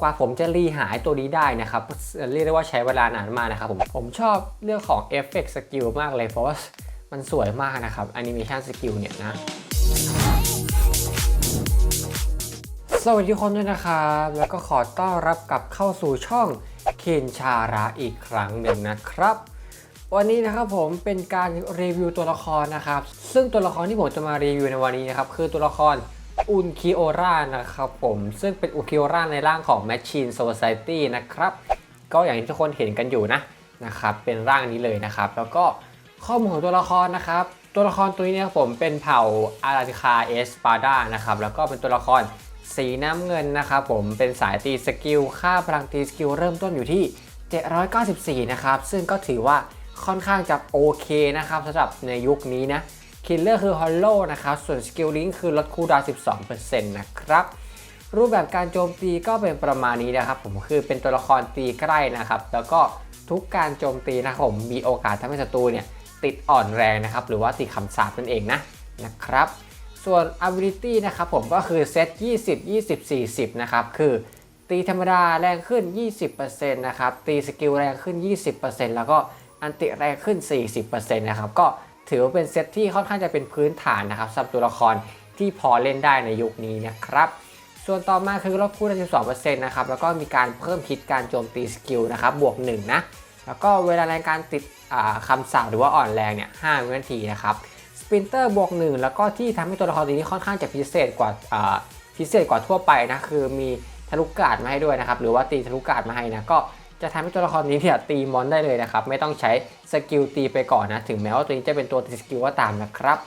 กว่าผมจะรีหายตัวนี้ได้นะครับเรียกได้ว่าใช้เวลานานมากนะครับผมผมชอบเรื่องของเอฟเฟกต์สกิลมากเลยเพราะว่ามันสวยมากนะครับแอนิเมชันสกิลเนี่ยนะสวัสดีทุกคนด้วยนะครับ แล้วก็ขอต้อนรับกลับเข้าสู่ช่องเคนชาระอีกครั้งหนึ่งนะครับ วันนี้นะครับผมเป็นการรีวิวตัวละครนะครับ ซึ่งตัวละครที่ผมจะมารีวิวในวันนี้นะครับ คือตัวละคร อุนคิโอรานะครับผม ซึ่งเป็นอุนคิโอราในร่างของ Machine Society นะครับ ก็อย่างที่ทุกคนเห็นกันอยู่นะนะครับ เป็นร่างนี้เลยนะครับ แล้วก็ข้อมูลของตัวละครนะครับ ตัวละครตัวนี้นะครับผมเป็นเผ่าอาราติคาเอสปาดานะครับ แล้วก็เป็นตัวละครสีน้ำเงินนะครับผม เป็นสายตีสกิล ค่าพลังตีสกิลเริ่มต้นอยู่ที่ 794 นะครับ ซึ่งก็ถือว่าค่อนข้างจะโอเคนะครับสำหรับในยุคนี้นะ คิลเลอร์คือฮอลโลนะครับ ส่วนสกิลลิงคือลดคูดาวน์12%นะครับ รูปแบบการโจมตีก็เป็นประมาณนี้นะครับ ผมคือเป็นตัวละครตีใกล้นะครับ แล้วก็ทุกการโจมตีนะผมมีโอกาสทำให้ศัตรูเนี่ยติดอ่อนแรงนะครับ หรือว่าติดคำสาปนั่นเองนะนะครับ ส่วน ability นะครับผมก็คือเซต20 20 40 นะครับ คือตีธรรมดาแรงขึ้น 20%นะครับ ตีสกิลแรงขึ้น 20%แล้วก็อันติแรงขึ้น 40%นะครับ ก็ ถือว่าเป็นเซตที่ค่อนข้างจะเป็นพื้นฐานนะครับสำหรับตัวละครที่พอเล่นได้ในยุคนี้นะครับ ส่วนต่อมาคือลดคูณ12%นะครับ แล้วก็มีการเพิ่มคิดการโจมตีสกิลนะครับ บวก 1 นะ แล้วก็เวลาในการติดคำสั่งหรือว่าอ่อนแรงเนี่ย5วินาทีนะครับ สปินเตอร์บวก 1 แล้วก็ที่ทำให้ตัวละครตัวนี้ค่อนข้างจะพิเศษกว่าพิเศษกว่าทั่วไปนะ คือมีทะลุกาดมาให้ด้วยนะครับ หรือว่าตีทะลุกาดมาให้นะ ก็ จะทำให้ตัวละครนี้เนี่ยตีมอนได้เลยนะครับ ไม่ต้องใช้สกิลตีไปก่อนนะ ถึงแม้ว่าตัวนี้จะเป็นตัวตีสกิลก็ตามนะครับ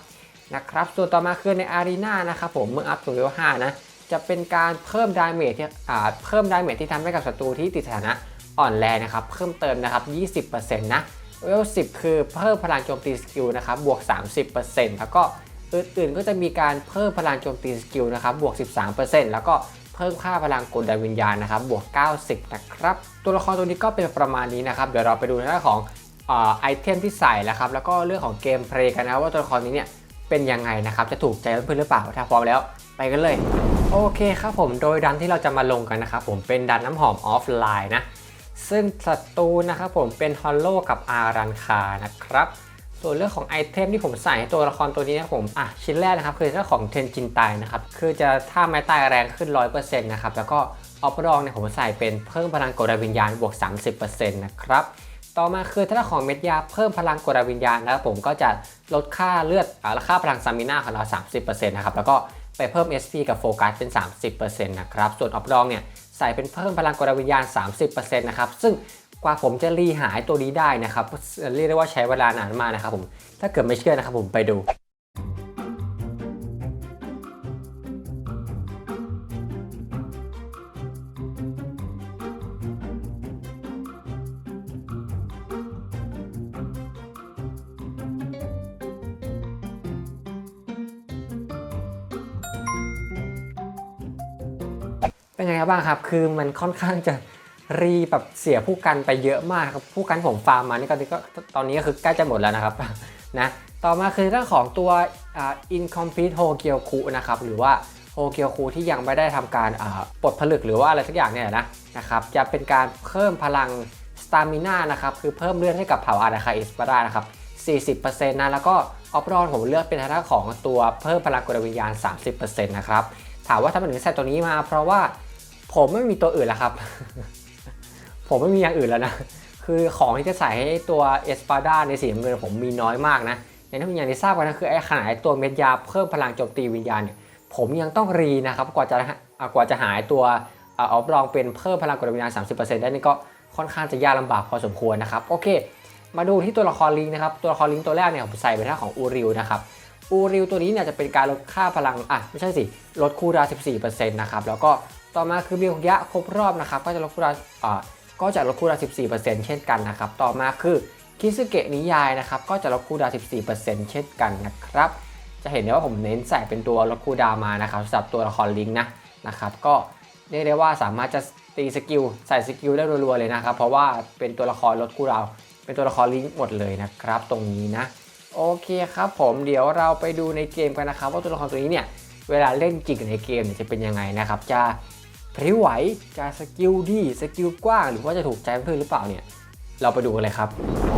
นะครับส่วนต่อมาคือในอารีนานะครับผมเมื่ออัพถึงเลเวล5นะจะเป็นการเพิ่มดาเมจที่อ่าเพิ่มดาเมจที่ทำให้กับศัตรูที่ติดสถานะอ่อนแรงนะครับ เพิ่มเติมนะครับ 20%นะเลเวล10 คือเพิ่มพลังโจมตีสกิลนะครับบวก 30%แล้วก็อื่นๆก็จะมีการเพิ่มพลังโจมตีสกิลนะครับบวก 13%แล้วก็เพิ่มค่าพลังกลดวิญญาณนะครับบวก 90 นะครับ ตัวละครตัวนี้ก็เป็นประมาณนี้นะครับ เดี๋ยวเราไปดูในเรื่องของไอเทมที่ใส่แล้วครับ แล้วก็เรื่องของเกมเพลย์กันนะว่าตัวละครนี้เนี่ยเป็นยังไงนะครับ จะถูกใจเพื่อนหรือเปล่า ถ้าพร้อมแล้วไปกันเลย โอเคครับผมโดยดันที่เราจะมาลงกันนะครับผมเป็นดันน้ำหอมออฟไลน์นะ ซึ่งศัตรูนะครับผมเป็นฮอลโลกับอารันคานะครับส่วนเรื่องของไอเทมที่ผมใส่ให้ตัวละครตัวนี้นะผมอะชิ้นแรกนะครับคือเรื่องของเทนจินไตนะครับคือจะท่าไม้ตายแรงขึ้น 100%นะครับแล้วก็ ออฟรองเนี่ยผมใส่เป็นเพิ่มพลังกดวิญญาณบวก 30%นะครับต่อมาคือถ้าของเม็ดยาเพิ่มพลังกดวิญญาณนะครับผมก็จะลดค่าเลือดอ่าค่าพลังซามิน่าของเรา 30%นะครับแล้วก็ไปเพิ่ม SP กับโฟกัสเป็น 30%นะครับส่วนออฟรองเนี่ยใส่เป็นเพิ่มพลังกดวิญญาณ 30%นะครับซึ่งกว่าผมจะรีหายตัวนี้ได้นะครับเรียกได้ว่าใช้เวลานานมากนะครับผมถ้าเกิดไม่เชื่อนะครับผมไปดู เป็นยังไงบ้างครับ คือมันค่อนข้างจะรีแบบเสียผู้กันไปเยอะมากครับผู้กันผมฟาร์มมานี่ก็ตอนนี้ก็คือใกล้จะหมดแล้วนะครับนะต่อมาคือเรื่องของตัว incomplete h o g y o k u นะครับหรือว่า h o g y o k u ที่ยังไม่ได้ทำการปลดผลึกหรือว่าอะไรสักอย่างเนี่ยนะนะครับจะเป็นการเพิ่มพลังสตามิน่านะครับคือเพิ่มเลือดให้กับเผ่าอาราคาอิสปารานะครับ40%นะแล้วก็ออฟรอนผมเลือกเป็นทางด้านของตัวเพิ่มพลังกดวิญญาณ 30%นะครับถามว่าทำไมถึงใส่ตัวนี้มา เพราะว่า ผมไม่มีตัวอื่นแล้วครับ ผมไม่มีอย่างอื่นแล้วนะ คือของที่จะใส่ให้ตัวเอสปาด้าในสีน้ำเงินผมมีน้อยมากนะอย่างที่อย่างที่ทราบกันนะคือไอ้ขนาดตัวเม็ดยาเพิ่มพลังโจมตีวิญญาณเนี่ยผมยังต้องรีนะครับกว่าจะกว่าจะหายตัวออฟรองเป็นเพิ่มพลังกดวิญญาณ 30%ได้นี่ก็ค่อนข้างจะยากลำบากพอสมควรนะครับโอเค มาดูที่ตัวละครลิงนะครับตัวละครลิงตัวแรกเนี่ยผมใส่เป็นท่าของอูริวนะครับอูริวตัวนี้เนี่ยจะเป็นการลดค่าพลังอะไม่ใช่สิลดคูดา14%นะครับแล้วก็ ต่อมาคือมียะครบรอบนะครับก็จะลดคูดาอ่าก็จะลดคูดา14%เช่นกันนะครับ ต่อมาคือคิซึเกะนิยายนะครับก็จะลดคูดาว14%เช่นกันนะครับ จะเห็นได้ว่าผมเน้นใส่เป็นตัวลดคูดาวมานะครับสำหรับตัวละครลิงนะนะครับ ก็เรียกได้ว่าสามารถจะตีสกิลใส่สกิลได้รัวๆเลยนะครับ เพราะว่าเป็นตัวละครลดคูดาวเป็นตัวละครลิงหมดเลยนะครับ ตรงนี้นะโอเคครับ ผมเดี๋ยวเราไปดูในเกมกันนะครับ ว่าตัวละครตัวนี้เนี่ยเวลาเล่นจริงในเกมเนี่ยจะเป็นยังไงนะครับ จะ พริ้วไหวจะสกิลดีสกิลกว้าง หรือว่าจะถูกใจเพื่อนหรือเปล่าเนี่ย เราไปดูกันเลยครับ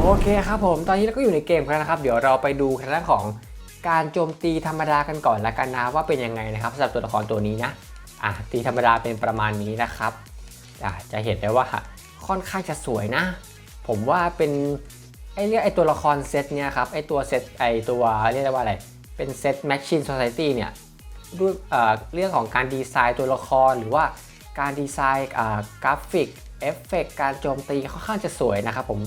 โอเคครับผม ตอนนี้เราก็อยู่ในเกมกันแล้วนะครับ เดี๋ยวเราไปดูทางด้านของการโจมตีธรรมดากันก่อนละกันนะว่าเป็นยังไงนะครับสำหรับตัวละครตัวนี้นะอะตีธรรมดาเป็นประมาณนี้นะครับอะจะเห็นได้ว่าค่อนข้างจะสวยนะ ผมว่าเป็นไอเรียกไอตัวละครเซตเนี่ยครับไอตัวเซตไอตัวเรียกได้ว่าอะไรเป็นเซต Machine Society เนี่ย อ่อเรื่องของการดีไซน์ตัวละคร หรือว่าการดีไซน์กราฟิกเอฟเฟกการโจมตีค่อนข้างจะสวยนะครับผม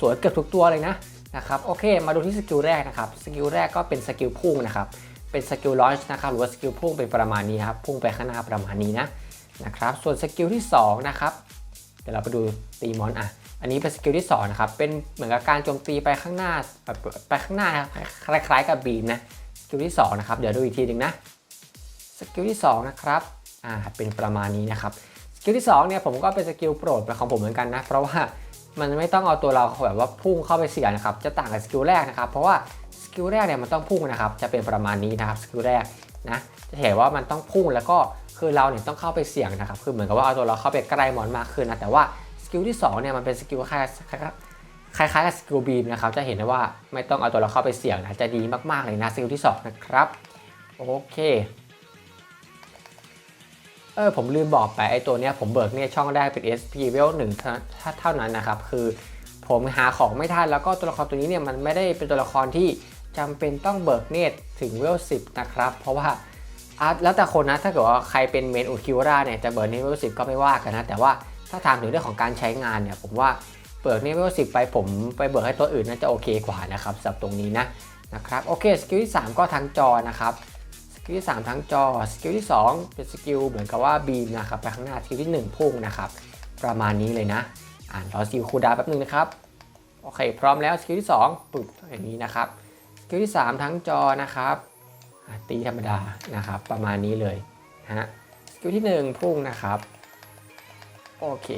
สวยเกือบทุกตัวเลยนะนะครับโอเค มาดูที่สกิลแรกนะครับสกิลแรกก็เป็นสกิลพุ่งนะครับเป็นสกิลลอนช์นะครับหรือว่าสกิลพุ่งเป็นประมาณนี้ครับพุ่งไปข้างหน้าประมาณนี้นะนะครับส่วนสกิลที่2นะครับเดี๋ยวเราไปดูตีมอนอะอันนี้เป็นสกิลที่2นะครับเป็นเหมือนกับการโจมตีไปข้างหน้าแบบไปข้างหน้านะครับคล้ายๆกับบีมนะสกิลที่2นะครับเดี๋ยวดูอีกทีหนึ่งนะ สกิลที่2นะครับอ่าเป็นประมาณนี้นะครับสกิลที่2เนี่ยผมก็เป็นสกิลโปรดของผมเหมือนกันนะ เพราะว่ามันไม่ต้องเอาตัวเราแบบว่าพุ่งเข้าไปเสี่ยงนะครับ จะต่างกับสกิลแรกนะครับ เพราะว่าสกิลแรกเนี่ยมันต้องพุ่งนะครับ จะเป็นประมาณนี้นะครับสกิลแรกนะ จะเห็นว่ามันต้องพุ่งแล้วก็คือเราเนี่ยต้องเข้าไปเสี่ยงนะครับ คือเหมือนกับว่าเอาตัวเราเข้าไปใกล้มอนมากขึ้นนะ แต่ว่าสกิลที่2เนี่ยมันเป็นสกิลคล้ายคล้ายคล้ายๆกับสกิลบีมนะครับ จะเห็นได้ว่าไม่ต้องเอาตัวเราเข้าไปเสี่ยงนะ จะดีมากๆเลยนะสกิลที่2นะครับ โอเค เออผมลืมบอกไปไอตัวเนี้ยผมเบิกเนี่ยช่องได้เป็น SP level 1เท่าเท่านั้นนะครับคือผมหาของไม่ทันแล้วก็ตัวละครตัวนี้เนี่ยมันไม่ได้เป็นตัวละครที่จำเป็นต้องเบิกเนตถึงเวล10นะครับ เพราะว่าอะแล้วแต่คนนะถ้าเกิดว่าใครเป็นเมนอุคิวราเนี่ยจะเบิกเนตเวล10ก็ไม่ว่ากันนะ แต่ว่าถ้าถามถึงเรื่องของการใช้งานเนี่ยผมว่าเบิกเนตเวล10ไปผมไปเบิกให้ตัวอื่นน่าจะโอเคกว่านะครับสำหรับตรงนี้นะนะครับโอเคสกิลที่ 3 ก็ทั้งจอนะครับ กิลที่ 3 ทั้งจอ สกิลที่ 2 เป็นสกิลเหมือนกับว่าบีมนะครับไปข้างหน้า สกิลที่ 1 พุ่งนะครับ ประมาณนี้เลยนะ อ่านรอสกิลคูดาแป๊บนึงนะครับ โอเค พร้อมแล้วสกิลที่2ปึ๊บอย่างนี้นะครับ สกิลที่ 3 ทั้งจอนะครับตีธรรมดานะครับ ประมาณนี้เลยนะฮะ สกิลที่ 1 พุ่งนะครับ โอเค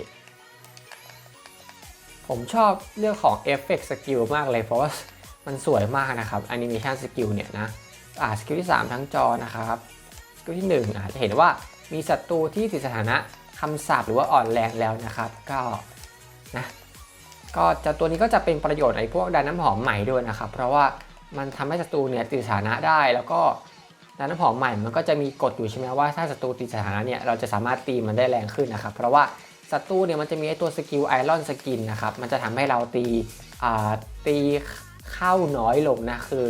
ผมชอบเรื่องของเอฟเฟกต์สกิลมากเลยเพราะว่ามันสวยมากนะครับแอนิเมชันสกิลเนี่ยนะ อ่าสกิลที่ 3 ทั้งจอนะครับสกิลที่ 1อ่าจจะเห็นว่ามีศัตรูที่ติดสถานะคำสาปหรือว่าอ่อนแรงแล้วนะครับ ก็นะก็จะตัวนี้ก็จะเป็นประโยชน์ในพวกดานน้ำหอมใหม่ด้วยนะครับ เพราะว่ามันทำให้ศัตรูเนี่ยติดสถานะได้ แล้วก็ดานน้ำหอมใหม่มันก็จะมีกฎอยู่ใช่ไหมว่าถ้าศัตรูติดสถานะเนี่ยเราจะสามารถตีมันได้แรงขึ้นนะครับ เพราะว่าศัตรูเนี่ยมันจะมีไอตัวสกิลไอรอนสกินนะครับมันจะทำให้เราตีอ่าตีเข้าน้อยลงนะคือ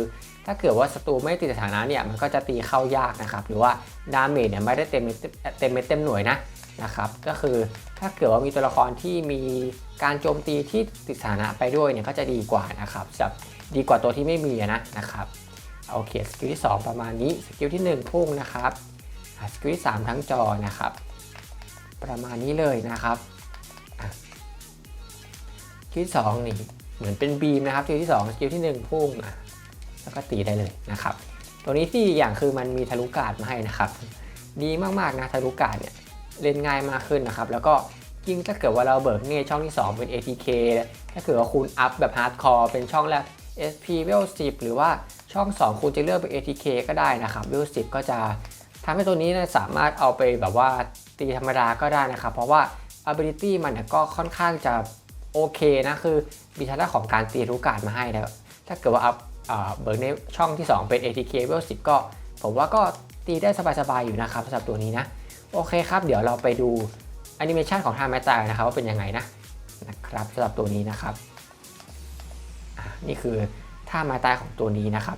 ถ้าเกิดว่าศัตรูไม่ติดสถานะเนี่ยมันก็จะตีเข้ายากนะครับ หรือว่าดาเมจเนี่ยไม่ได้เต็มเต็มเม็ดเต็มหน่วยนะนะครับก็คือถ้าเกิดว่ามีตัวละครที่มีการโจมตีที่ติดสถานะไปด้วยเนี่ยก็จะดีกว่านะครับจะดีกว่าตัวที่ไม่มีนะนะครับโอเคสกิลที่ 2 ประมาณนี้สกิลที่ 1 พุ่งนะครับสกิลที่ 3 ทั้งจอนะครับ ประมาณนี้เลยนะครับสกิลที่สองนี่เหมือนเป็นบีมนะครับสกิลที่ 2 สกิลที่ 1 พุ่งอะ แล้วก็ตีได้เลยนะครับ ตัวนี้ที่อย่างคือมันมีทะลุกาดมาให้นะครับ ดีมากๆนะทะลุกาดเนี่ยเล่นง่ายมากขึ้นนะครับ แล้วก็ยิ่งถ้าเกิดว่าเราเบิกเน่ช่องที่ 2 เป็น ATK ถ้าเกิดว่าคุณอัพแบบฮาร์ดคอร์เป็นช่องแรก SP w e l 10 หรือว่าช่อง 2 คุณจะเลือกเป็น ATK ก็ได้นะครับ w e l 10 ก็จะทำให้ตัวนี้นี่ยสามารถเอาไปแบบว่าตีธรรมดาก็ได้นะครับ เพราะว่า ability มันก็ค่อนข้างจะโอเคนะ คือมีทางด้านของการตีทะลุการ์ดมาให้นะถ้าเกิดว่าอัพ เบิร์กในช่องที่ 2 เป็น ATK level 10 ก็ ผมว่าก็ตีได้สบายๆอยู่นะครับสำหรับตัวนี้นะ โอเคครับ เดี๋ยวเราไปดูแอนิเมชันของท่าแมตตายนะครับว่าเป็นยังไงนะนะครับสำหรับตัวนี้นะครับนี่คือท่าไม้ตายของตัวนี้นะครับ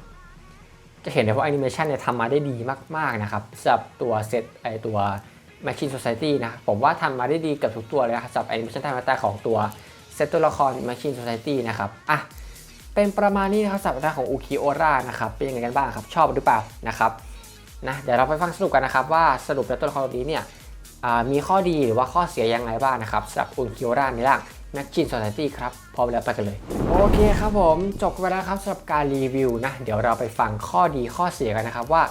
จะเห็นได้ว่าแอนิเมชันเนี่ยทำมาได้ดีมากๆนะครับสำหรับตัวเซตไอตัว Machine Society นะผมว่าทำมาได้ดีกับทุกตัวเลยนะครับสำหรับแอนิเมชันท่าไม้ตายของตัวเซตตัวละคร Machine Society นะครับอะ เป็นประมาณนี้นะครับสัปดาห์ของอุคิโอรานะครับเป็นยังไงกันบ้างครับชอบหรือเปล่านะครับนะเดี๋ยวเราไปฟังสรุปกันนะครับว่าสรุปแล้วตัวละครตัวนี้เนี่ยมีข้อดีหรือว่าข้อเสียยังไงบ้างนะครับสำหรับอุคิโอราในร่างแม็กจินโซซตี้ครับพร้อมแล้วไปกันเลย โอเคครับผม จบไปแล้วครับสำหรับการรีวิวนะเดี๋ยวเราไปฟังข้อดีข้อเสียกันนะครับว่า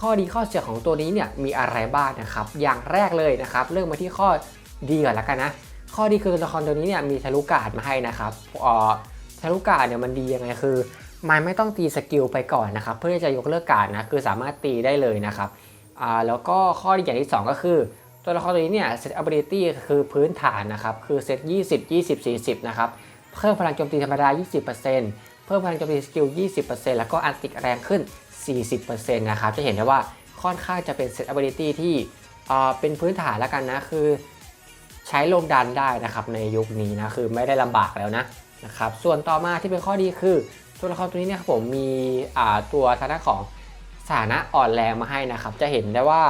ข้อดีข้อเสียของตัวนี้เนี่ยมีอะไรบ้างนะครับ อย่างแรกเลยนะครับ เริ่มมาที่ข้อดีก่อนแล้วกันนะ ข้อดีคือตัวละครตัวนี้เนี่ยมีทะลุการ์ดมาให้นะครับเอ่อ ทารุกาเนี่ยมันดียังไงคือมันไม่ต้องตีสกิลไปก่อนนะครับ เพื่อที่จะยกเลิกการนะคือสามารถตีได้เลยนะครับอ่าแล้วก็ข้อดีอย่างที่ 2 ก็คือตัวละครตัวนี้เนี่ยเซต ability คือพื้นฐานนะครับ คือเซต20 20 40 นะครับ เพิ่มพลังโจมตีธรรมดา 20%เพิ่มพลังโจมตีสกิล 20%แล้วก็อันติกแรงขึ้น 40%นะครับ จะเห็นได้ว่าค่อนข้างจะเป็นเซต ability ที่อ่อเป็นพื้นฐานแล้วกันนะ คือใช้ลงดันได้นะครับในยุคนี้นะ คือไม่ได้ลำบากแล้วนะ นะครับส่วนต่อมาที่เป็นข้อดีคือ ตัวละครตัวนี้เนี่ยครับผมมีตัวทางด้าของสถานะอ่อนแรงมาให้นะครับ จะเห็นได้ว่า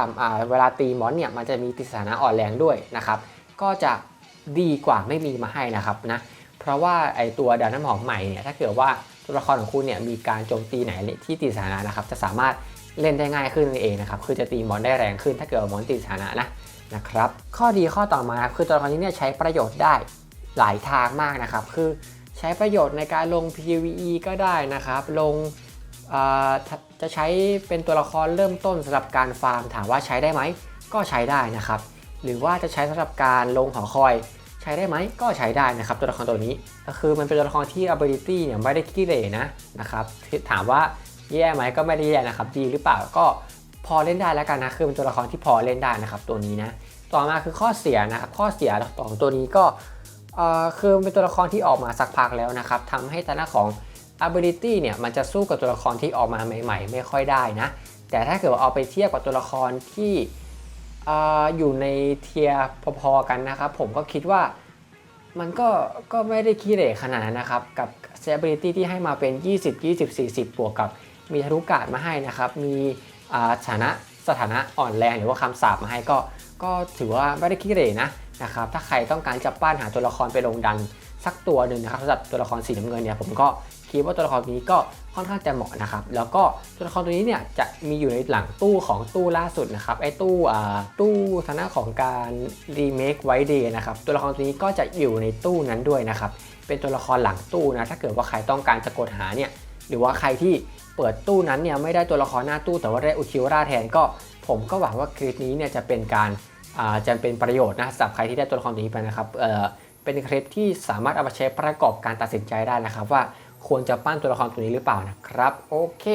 เวลาตีมอนเนี่ยมันจะมีติสถานะอ่อนแรงด้วยนะครับ ก็จะดีกว่าไม่มีมาให้นะครับนะเพราะว่าไอตัวดาวน้ำหอมใหม่เนี่ยถ้าเกิดว่าตัวละครของคุณเนี่ยมีการโจมตีไหนที่ติสถานะนะครับ จะสามารถเล่นได้ง่ายขึ้นเองนะครับคือจะตีมอนได้แรงขึ้นถ้าเกิดมอนติดสถานะนะนะครับ ข้อดีข้อต่อมาครับคือตัวละครนี้เนี่ยใช้ประโยชน์ได้หลายทางมากนะครับ คือ ใช้ประโยชน์ในการลง PVE ก็ได้นะครับ ลงจะใช้เป็นตัวละครเริ่มต้นสำหรับการฟาร์มถามว่าใช้ได้ไหม ก็ใช้ได้นะครับ หรือว่าจะใช้สำหรับการลงหอคอย ใช้ได้ไหมก็ใช้ได้นะครับ ตัวละครตัวนี้ก็คือมันเป็นตัวละครที่ ability เนี่ยไม่ได้ขี้เหร่นะนะครับถามว่าแย่ไหมก็ไม่ได้แย่นะครับ ดีหรือเปล่าก็พอเล่นได้แล้วกันนะคือเป็นตัวละครที่พอเล่นได้นะครับ ตัวนี้นะต่อมาคือข้อเสียนะครับข้อเสียของตัวนี้ก็ คือเป็นตัวละครที่ออกมาสักพักแล้วนะครับทำให้ตาหน้าของ ability เนี่ยมันจะสู้กับตัวละครที่ออกมาใหม่ ๆ ไม่ค่อยได้นะ แต่ถ้าเกิดว่าเอาไปเทียบกับตัวละครที่ออยู่ในเทียร์พอๆกันนะครับผมก็คิดว่ามันก็ก็ไม่ได้ขี้เหร่ขนาดนั้นนะครับ กับ stability ที่ให้มาเป็น 20 20 40 บวกกับมีทะลุกาดมาให้นะครับ มีอ่าสถานะสถานะอ่อนแรงหรือว่าคำสาปมาให้ก็ ก็ถือว่าไม่ได้ขี้เหร่นะนะครับถ้าใครต้องการจะปั้นหาตัวละครไปลงดันสักตัวหนึ่งนะครับสำหรับตัวละครสีน้ำเงินเนี่ยผมก็คิดว่าตัวละครนี้ก็ค่อนข้างจะเหมาะนะครับ แล้วก็ตัวละครตัวนี้เนี่ยจะมีอยู่ในหลังตู้ของตู้ล่าสุดนะครับไอ้ตู้อ่าตู้ทางหน้าของการรีเมคไวเดย์นะครับตัวละครตัวนี้ก็จะอยู่ในตู้นั้นด้วยนะครับเป็นตัวละครหลังตู้นะถ้าเกิดว่าใครต้องการจะกดหาเนี่ยหรือว่าใครที่เปิดตู้นั้นเนี่ยไม่ได้ตัวละครหน้าตู้แต่ว่าได้อุคิวราแทนก็ ผมก็หวังว่าคลิปนี้เนี่ยจะเป็นการาจะเป็นประโยชน์นะสำหรับใครที่ได้ตัวละครตัวนี้ไปนะครับเเป็นคลิปที่สามารถเอามาใช้ประกอบการตัดสินใจได้นะครับ ว่าควรจะปั้นตัวละครตัวนี้หรือเปล่านะครับโอเค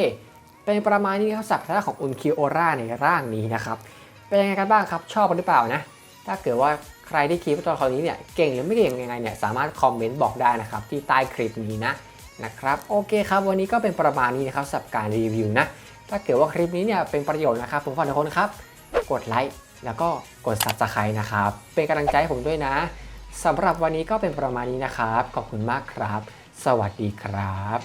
เป็นประมาณนี้ครับสับทางด้าของอุนคิโอราในร่างนี้นะครับเป็นยังไงกันบ้างครับชอบหรือเปล่านะถ้าเกิดว่าใครที่คิดว่าตัวละครนี้เนี่ยเก่งหรือไม่เก่งยังไงเนี่ยสามารถคอมเมนต์บอกได้นะครับที่ใต้คลิปนี้นะนะครับโอเคครับวันนี้ก็เป็นประมาณนี้นะครับสับการรีวิวนะ ถ้าเกิดว่าคลิปนี้เนี่ยเป็นประโยชน์นะครับผมฝากทุกคนครับ กดไลค์แล้วก็กด subscribe นะครับ เป็นกำลังใจให้ผมด้วยนะสำหรับวันนี้ก็เป็นประมาณนี้นะครับ ขอบคุณมากครับ สวัสดีครับ